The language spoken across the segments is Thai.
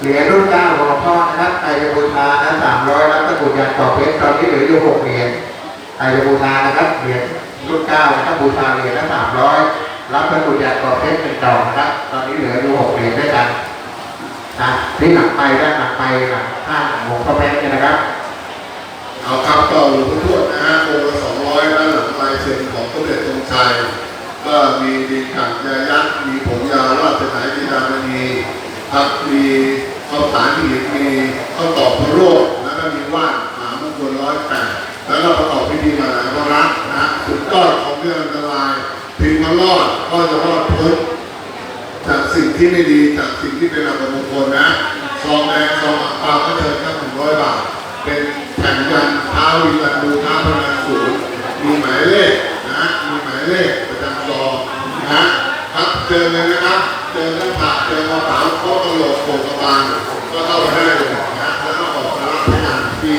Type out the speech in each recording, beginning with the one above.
เหรียญรุ่นเก้าหลวงพ่อนะครับไตรบูชานะสามร้อยรับตะกุดยันต่อเพชรตอนนี้เหลืออยู่หกเหรียญไตรบูชานะครับเหรียญรุ่นเก้านะครับบูชาเหรียญละสามร้อยรับตะกุดยันต่อเพชรเป็นดอกนะครับ ตอนนี้เหลืออยู่หกเหรียญด้วยกันนะนี่หนักไปด้านหนักไปหนักห้าหลวงพ่อเพชรเนี่ยนะครับ เอาครับก็หลวงพ่อทวดนะฮะองค์ละสองร้อยด้านหลังลายเซ็นของสมเด็จตรงชัยก็มีดินขัดยายักษ์มีผงยาราชสายดินามณี ครับมีข้าวสารหีบมีข้าวตอกพระโรจน์แล้วก็มีว่านหมามงคลร้อยแปดแล้วก็ประกอบพิธีมาหลายพระรักนะฮะสุดยอดของเรื่องอันตรายพิมพ์มารอดก็จะรอดพ้นจากสิ่งที่ไม่ดีจากสิ่งที่เป็นอัปมงคลนะซองแดงซองอังเปาก็เชิญครับหนึ่งร้อยบาท เป็นแผ่นยันท้าวิรันดูท้าพนันศูนย์มีหมายเลขนะมีหมายเลขประจำซองนะครับเจอเลยนะครับ กระโหลกโผล่กระบาลก็เข้าไปได้เลยนะแล้วก็ออกมารับพยานฟรี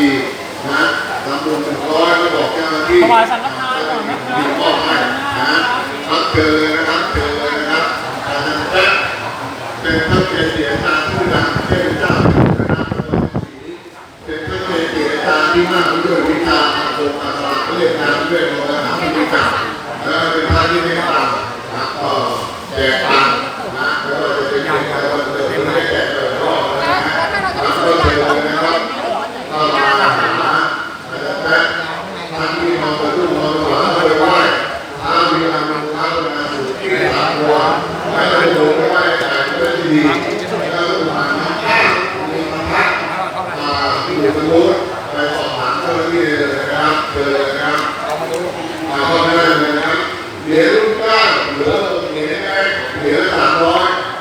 นะทำบุญหนึ่งร้อยก็บอกเจ้าหน้าที่ถวายสังฆทานก่อนนะครับมีมอบให้นะครับเจอเลยนะครับเจอเลยนะครับอาจารย์แจ๊เป็นพระเกจิอาจารย์ผู้ดังเทพเจ้านะครับเป็นพระเกจิอาจารย์ที่มาก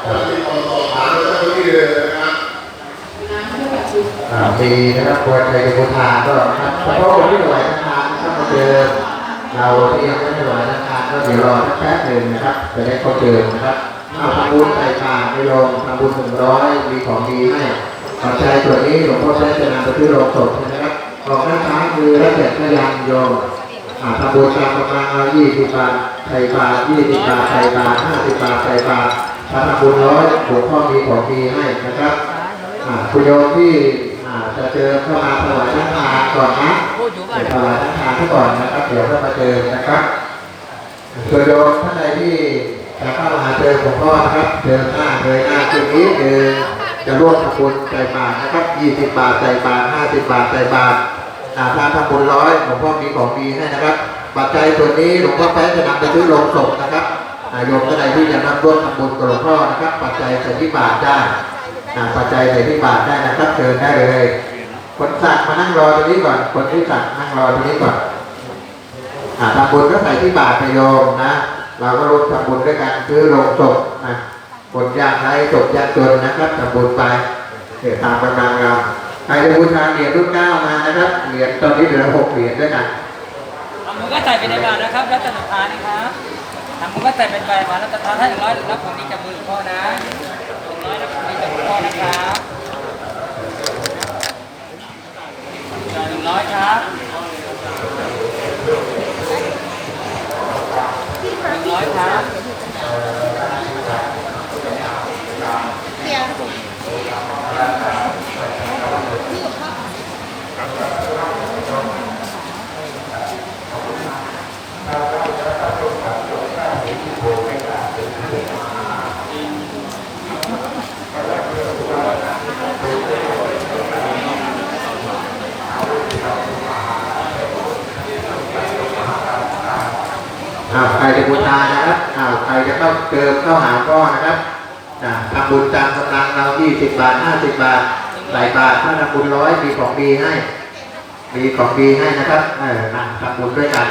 ต่อสอบถามเจ้าหน้าที่เลยนะครับอ่าปีนะครับควรใจบูชาก็ครับเฉพาะคนที่วยทานนะครับมาเจอเราที่ยังไม่ถวายทานก็เดี๋ยวรอสักแป๊บหนึ่งนะครับจะได้เข้าเจอนะครับ อาทำบุญใส่บาตรไม่ลงทำบุญหนึ่งร้อยมีของดีให้ปัจจัยส่วนนี้หลวงพ่อใช้จะนำไปที่โรงศพนะครับของด้านซ้ายมือและเสร็จก็ยังโยมอาทำบุญตามประมาณเอายี่สิบบาทใส่บาทยี่สิบบาทใส่บาทห้าสิบบาทใส่บาทถ้าทำบุญร้อยหลวงพ่อมีของดีให้นะครับอาคุณโยมที่อาจะเจอเข้ามาถวายทั้งทานก่อนนะถวายทั้งทานที่ก่อนนะครับ เดี๋ยวก็มาเจอนะครับส่วนโยมท่านใดที่ จะเข้ามาเจอหลวงพ่อนะครับ เจอหน้าเลยหน้าคืนนี้คือจะร่วมทำบุญใส่บาตรนะครับ20บบาทใส่บาตร50บาทใส่บาตรอ่าถ้าทำบุญร้อยหลวงพ่อมีของดีให้นะครับ ปัจจัยส่วนนี้หลวงพ่อแป๊ะจะนำไปซื้อโลงศพนะครับโยมท่านใดที่จะนำร่วมทำบุญกับหลวงพ่อนะครับ ปัจจัยใส่ที่บาทได้ปัจจัยในที่บาทได้นะครับเชิญได้เลยคนสั่งมานั่งรอตรงนี้ก่อน คนที่สั่งนั่งรอตรงนี้ก่อนอ่าทำบุญก็ใส่ที่บาทปโยมนะ เราก็ร่วมทำบุญด้วยกันซื้อโลงศพนะคนยากไร้ศพยากจนนะครับทำบุญไปเดี๋ยวตามกำลังเราใครจะบูชาเหรียญรุ่นเก้ามานะครับเหรียญตอนนี้เหลือหกเหรียญด้วยกันทำมือก็ใส่ไปในบาตนะครับรัตนทานนะครับทำมือก็ใส่เป็นใบมารัตนทานให้หนึ่งร้อยรับของดีจากมือหลวงพ่อนะหนึ่งร้อยรับของดีจากหลวงพ่อนะครับจ่ายหนึ่งร้อยครับห นึ่งร้อยครั อ้าวใครจะบูชานะครับอ้าวใครจะเข้าเติมเข้าหาพ่อนะครับทำบุญตามกำลังเรา20บาท50บาทหลายบาทถ้าทำบุญร้อยมีของดีให้ มีของดีให้นะครับเออนะทำบุญด้วยกัน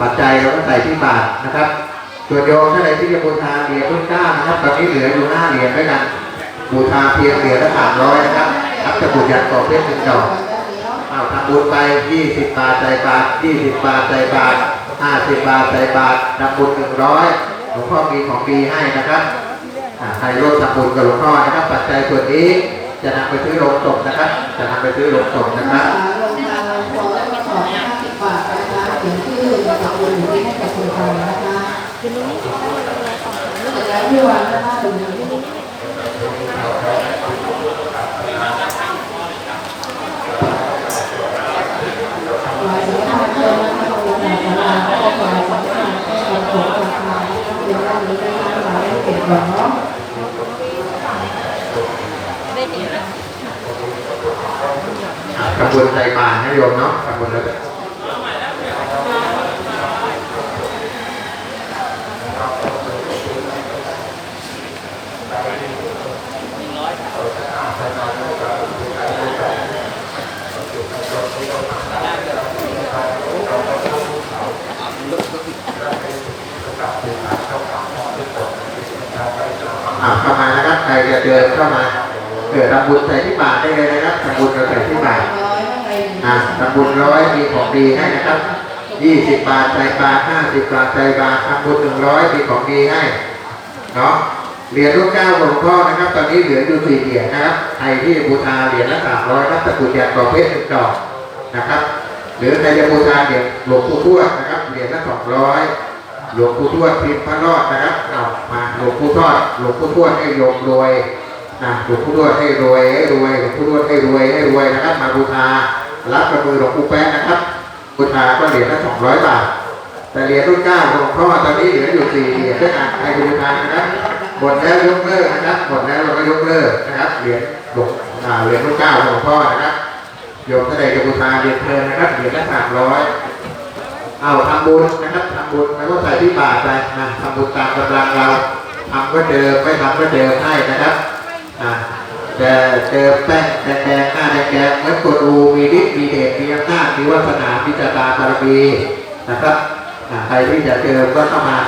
ปัจจัยเราก็ใส่ที่บาทนะครับส่วนโยมท่านใดที่จะบูชาเหรียญรุ่นเก้านะครับตอนนี้เหลืออยู่ห้าเหรียญด้วยกันบูชาเพียงเหรียญละสามร้อยนะครับรับจะบุญยันต่อเพชรหนึ่งดอกอ้าวทำบุญไป20บาทใส่บาท20บาทใส่บาท 50บาทใส่บาททำบุญ100หลวงพ่อมีของดีให้นะครับอ่าใครร่วมทำบุญกับหลวงพ่อนะครับปัจจัยส่วนนี้จะนำไปซื้อโลงศพนะครับ จะนำไปซื้อโลงศพนะครับลงทางขอแล้วก็ขอห้าสิบบาทนะคะเขียนชื่อกับบุญอยู่ที่ให้กับคนไทยนะคะเสร็จแล้วที่วางก็ห้าถึงหนึ่ เหรอขอบวนใจมาให้โยมเนาะขอบวนณเลย ดินเข้ามา เกิดทำบุญใส่ที่บาทได้เลยนะครับทำบุญเราใส่ที่บาทร้อยข้างในหนึ่งอ่าทำบุญร้อยมีของดีให้นะครับยี่สิบบาทใส่บาทห้าสิบบาทใส่บาททำบุญหนึ่งร้อยมีของดีให้เนาะเหรียญลูกเก้าของหลวงพ่อนะครับ ตอนนี้เหลืออยู่สี่เหรียญนะครับใครที่บูชาเหรียญละสามร้อยครับตะกรุดแดงกรอบเพชรหนึ่งดอกนะครับ หรือใครจะบูชาเหรียญหลวงปู่ทวดนะครับเหรียญละสองร้อยหลวงปู่ทวดพิมพ์พระรอดนะครับเอามาหลวงปู่ทวดหลวงปู่ทวดให้โยมรวยนะ หลวงปู่ทวดให้รวยให้รวยหลวงปู่ทวดให้รวยให้รวยนะครับมาบูชารับกับมือหลวงปู่แป๊ะนะครับบูชาก็เหรียญละสองร้อยบาทแต่เหรียญรุ่นเก้าหลวงพ่อตอนนี้เหลืออยู่สี่เหรียญด้วยกันใครบูชานะครับหมดแล้วยกเลิกนะครับหมดแล้วเราก็ยกเลิกนะครับเหรียญหลวงเหรียญรุ่นเก้าของหลวงพ่อนะครับโยมท่านใดจะบูชาเรียนเชิญนะครับเหรียญละสามร้อยเอาทำบุญนะครับทำบุญแล้วก็ใส่ที่บาทไปนะทำบุญตามกำลังเราทำก็เจอไม่ทำก็เจอให้นะครับ อ่าจะเจอแป้งแดงๆหน้าแดงๆเหมือนกดอูมีฤทธิ์มีเดชมีอำนาจมีวาสนามีจตาบารมีนะครับใครที่จะเจอก็เข้ามา